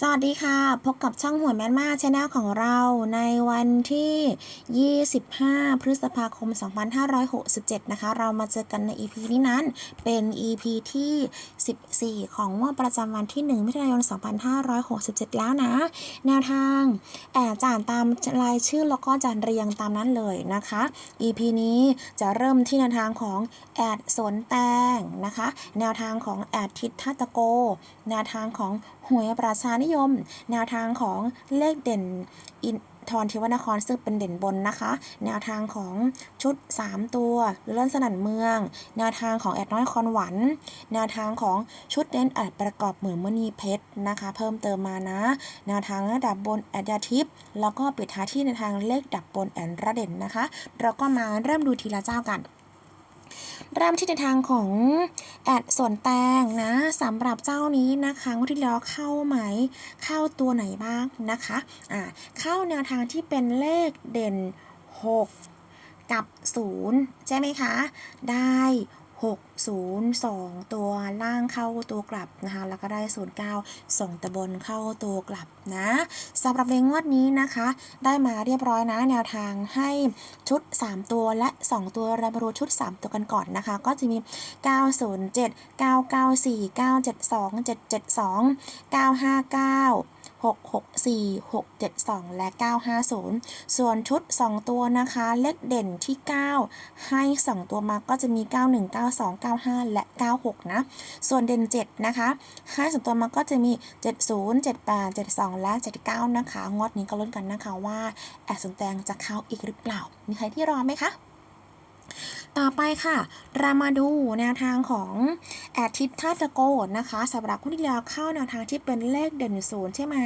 สวัสดีค่ะ พบกับช่องหัวแมนมาชแนลของเราในวันที่ 25 พฤษภาคม 2567 นะคะ เรามาเจอกันใน EP นี้นั้น เป็น EP ที่ 14 ของงวดประจำวันที่ 1 มิถุนายน 2567 แล้วนะ แนวทางแอบจานตามรายชื่อแล้วก็จานเรียงตามนั้นเลยนะคะ EP นี้จะเริ่มที่แนวทางของแอดสวนแตงนะคะ แนวทางของแอดทิศทัตโก แนวทางของ หวยประชานิยม แนวทางของเลขเด่นอินทรเทวนครซึ่งเป็นเด่นบนนะคะ แนวทางของชุด 3 ตัวเลื่อนสนั่นเมือง แนวทางของแอดน้อยคอนหวัน แนวทางของชุดเด่นแอดประกอบเหมือนมณีเพชรนะคะ เพิ่มเติมมานะ แนวทางระดับบนแอดยาทิพย์แล้วก็ปิดท้ายที่ในวทางเลขดับบนแอดระเด่นนะคะ เราก็มาเริ่มดูทีละเจ้ากัน เริ่มที่ในทางของแอดส่วนแตงนะสำหรับเจ้านี้นะคะงวดที่แล้วเข้าไหมเข้าตัวไหนบ้างนะคะอ่าเข้าแนวทางที่เป็นเลขเด่น 6 กับ 0 ใช่ไหมคะ ได้ 6 0 2 ตัวล่างเข้าตัวกลับนะคะ แล้วก็ได้ 0 9ส่งตะบนเข้าตัวกลับนะสำหรับในงวดนี้นะคะ ได้มาเรียบร้อยนะแนวทางให้ชุด 3 ตัวและ 2 ตัวเรามาดูชุด 3 ตัวกันก่อนนะคะ ก็จะมี 907 994 972 772 959 664 672 และ 950 ส่วนชุด 2 ตัวนะคะ เลขเด่นที่ 9 ให้ 2 ตัวมาก็จะมี 91 92 95 และ 96 นะ ส่วนเด่น 7 นะคะค่าส่วนตัวมันก็จะมี 70 78 72 และ 79 นะคะ งวดนี้ก็ลุ้นกันนะคะว่า แอดสนแตงจะเข้าอีกหรือเปล่า มีใครที่รอไหมคะ ต่อไปค่ะ เรามาดูแนวทางของแอดทิศท่าตะโกนะคะสำหรับคนที่แล้วเข้าแนวทางที่เป็นเลขเด่นศูนย์ใช่ไหม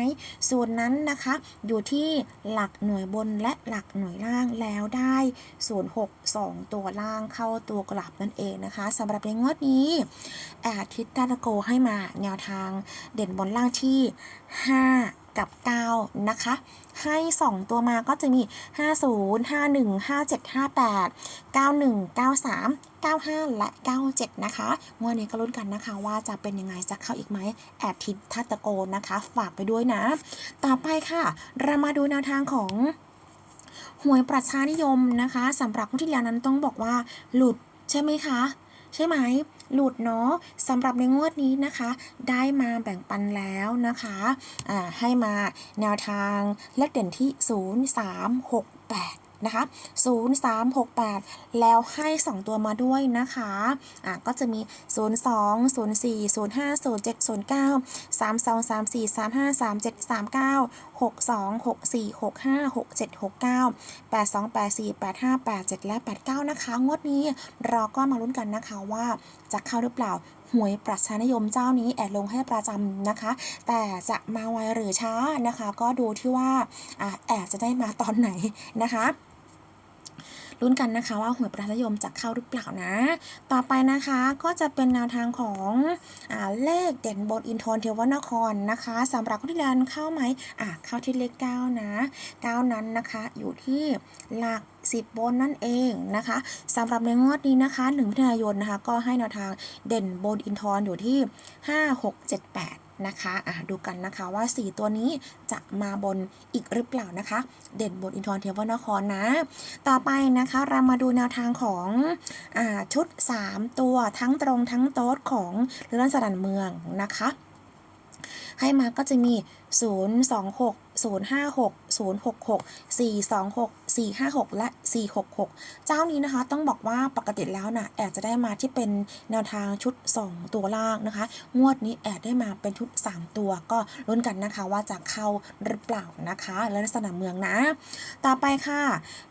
ศูนย์นั้นนะคะ อยู่ที่หลักหน่วยบนและหลักหน่วยล่างแล้วได้ศูนย์หกสองตัวล่างเข้าตัวกลับนั่นเองนะคะสำหรับในงวดนี้แอดทิศท่าตะโกให้มาแนวทางเด่นบนล่างที่5 กับ 9 นะคะ ให้ 2 ตัวมาก็จะมี 50 51 57 58 91 93 95 และ 97 นะคะงวดนี้ก็ลุ้นกันนะคะว่าจะเป็นยังไงจะเข้าอีกไหมแอดทิศทัตตะโกนะคะ ฝากไปด้วยนะ ต่อไปค่ะ เรามาดูแนวทางของหวยประชานิยมนะคะสำหรับผู้ที่แล้วนั้นต้องบอกว่าหลุดใช่ไหมคะ ใช่ไหม หลุดเนาะสำหรับในงวดนี้นะคะ ได้มาแบ่งปันแล้วนะคะอ่าให้มาแนวทางเลขเด่นที่ 0 3 6 8 นะคะ0368 แล้วให้ 2 ตัวมาด้วยนะคะอ่าก็จะมี 02 04 05 07 09 32 34 35 37 39 62 64 65 67 69 82 84 85 87 และ 89 นะคะ งวดนี้เราก็มาลุ้นกันนะคะว่าจะเข้าหรือเปล่าหวยประชานิยมเจ้านี้แอดลงให้ประจำนะคะ แต่จะมาไวหรือช้านะคะ ก็ดูที่ว่าอ่าแอดจะได้มาตอนไหนนะคะ ลุ้นกันนะคะว่าหวยประชานิยมจะเข้าหรือเปล่านะ ต่อไปนะคะก็จะเป็นแนวทางของอเลขเด่นบนอินทรเทวนครนะคะสำหรับคนที่เรียนเข้าไหมอะเข้าที่เลข9นะ9นั้นนะคะอยู่ที่หลัก10บนนั่นเองนะคะสำหรับในงวดนี้นะคะ1มิถุนายนนะคะ ก็ให้แนวทางเด่นบนอินทรอยู่ที่ 5 6 7 8 นะคะอะดูกันนะคะว่า 4 ตัวนี้จะมาบนอีกหรือเปล่านะคะ เด่นบนอินทรเทวนครนะ ต่อไปนะคะเรามาดูแนวทางของอชุด 3 ตัวทั้งตรงทั้งโต๊ดของเรือนสนันเมืองนะคะให้มาก็จะมี 0 2 6 0 5 6 0 6 6 4 2 6 4 5 6 และ 4 6 6 เจ้านี้นะคะ ต้องบอกว่าปกติแล้วนะแอดจะได้มาที่เป็นแนวทางชุด 2 ตัวล่างนะคะ งวดนี้แอดได้มาเป็นชุด 3 ตัว ก็ลุ้นกันนะคะว่าจะเข้าหรือเปล่านะคะและสนามเมืองนะ ต่อไปค่ะ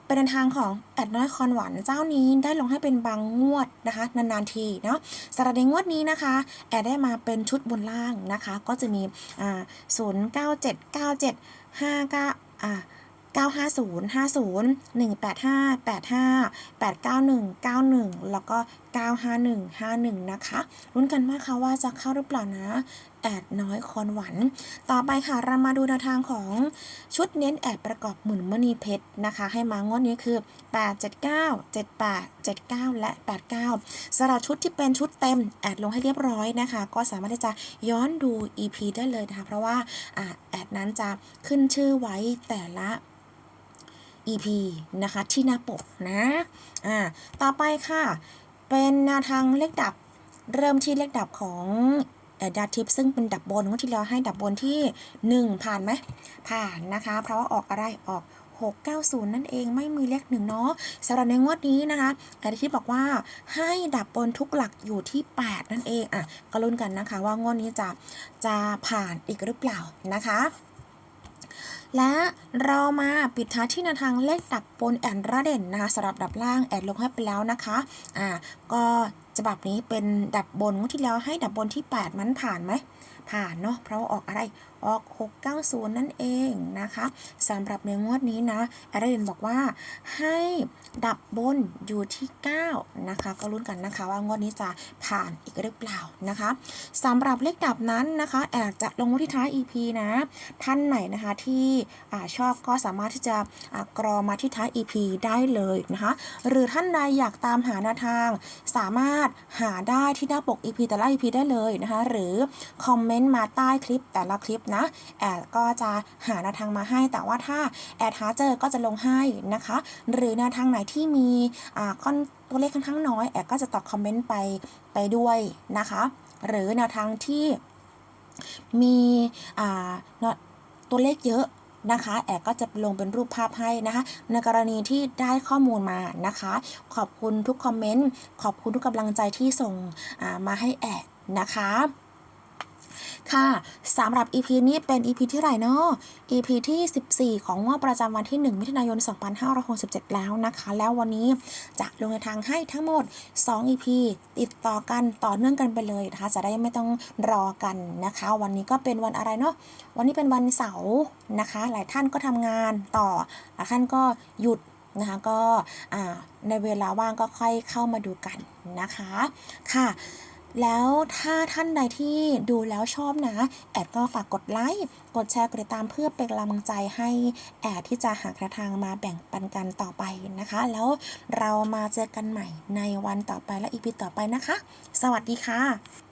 เป็นทางของแอดน้อยคอนหวานเจ้านี้ได้ลงให้เป็นบางงวดนะคะ นานๆทีเนาะสำหรับในงวดนี้นะคะ แอดได้มาเป็นชุดบนล่างนะคะ ก็จะมีอ่า0 9 7 9 7 5 9อ่า 950 50 185 85 891 91 แล้วก็ 951 51 นะคะรุ้นกันมากค่ะว่าจะเข้าหรือเปล่านะแอดน้อยคอนหวัน ต่อไปค่ะเรามาดูแนวทางของชุดเน้นแอดประกอบหมื่นมณีเพชรนะคะ ให้มางวดนี้คือ 8 7 9 7 8 7 9 และ 89สำหรับชุดที่เป็นชุดเต็มแอดลงให้เรียบร้อยนะคะ ก็สามารถที่จะย้อนดู EP ได้เลยนะคะ เพราะว่าอ่าแอดนั้นจะขึ้นชื่อไว้แต่ละ EP นะคะ ที่หน้าปกนะอ่าต่อไปค่ะ เป็นนวทางเลขดับเริ่มที่เลขดับของดาทิปซึ่งเป็นดับบนงวดที่แล้วให้ดับบนที่ 1 ผ่านไหมผ่านนะคะ เพราะว่าออกอะไรออก 690 นั่นเองไม่มีเลขหนึ่งเนาะสำหรับในงวดนี้นะคะดาทิปบอกว่าให้ดับบนทุกหลักอยู่ที่ 8 นั่นเองอะก็ลุ้นกันนะคะว่างวดนี้จะจะผ่านอีกหรือเปล่านะคะ และเรามาปิดท้ายที่แนวทางเลขดับบนแอนระเด่นนะคะสำหรับดับล่างแอดลงให้ไปแล้วนะคะอ่าก็ฉบับนี้เป็นดับบนงวดที่แล้วให้ดับบนที่ 8 มันผ่านไหม ผ่านเนาะเพราะออกอะไรออก 690 นั่นเองนะคะสำหรับในงวดนี้นะแอดรเด่นบอกว่าให้ดับบนอยู่ที่ 9 นะคะ ก็ลุ้นกันนะคะว่างวดนี้จะผ่านอีกหรือเปล่านะคะสำหรับเลขดับนั้นนะคะแอดจะลงไว้ที่ท้าย EP นะ ท่านไหนนะคะที่อชอบก็สามารถที่จะกรอมาที่ท้าย EP ได้เลยนะคะหรือท่านใดอยากตามหาแนวทาง สามารถหาได้ที่หน้าปก EP แต่ละ EP ได้เลยนะคะหรือคอมเมนต์มาใต้คลิปแต่ละคลิปนะแอดก็จะหาแนวทางมาให้ แต่ว่าถ้าแอดหาเจอก็จะลงให้นะคะ หรือแนวทางไหนที่มีอ่าค่อนตัวเลขค่อนข้างน้อยแอดก็จะตอบคอมเมนต์ไปไปด้วยนะคะ หรือแนวทางที่มีอ่าตัวเลขเยอะนะคะแอดก็จะลงเป็นรูปภาพให้นะคะ ในกรณีที่ได้ข้อมูลมานะคะ ขอบคุณทุกคอมเมนต์ ขอบคุณทุกกำลังใจที่ส่งมาให้แอดนะคะ ค่ะสำหรับ EP นี้เป็น EP ที่ไรเนาะ EP ที่ 14 ของงวดประจำวันที่ 1 มิถุนายน 2567 แล้วนะคะ แล้ววันนี้จะลงในทางให้ทั้งหมด 2 EP ติดต่อกันต่อเนื่องกันไปเลยนะคะ จะได้ไม่ต้องรอกันนะคะ วันนี้ก็เป็นวันอะไรเนาะวันนี้เป็นวันเสาร์นะคะ หลายท่านก็ทำงานต่อหลายท่านก็หยุดนะคะก็อ่าในเวลาว่างก็ค่อยเข้ามาดูกันนะคะ ค่ะ แล้วถ้าท่านใดที่ดูแล้วชอบนะ แอดก็ฝากกดไลค์ กดแชร์ กดติดตามเพื่อเป็นกำลังใจให้แอดที่จะหาแนวทางมาแบ่งปันกันต่อไปนะคะ แล้วเรามาเจอกันใหม่ในวันต่อไปและอีพีต่อไปนะคะ สวัสดีค่ะ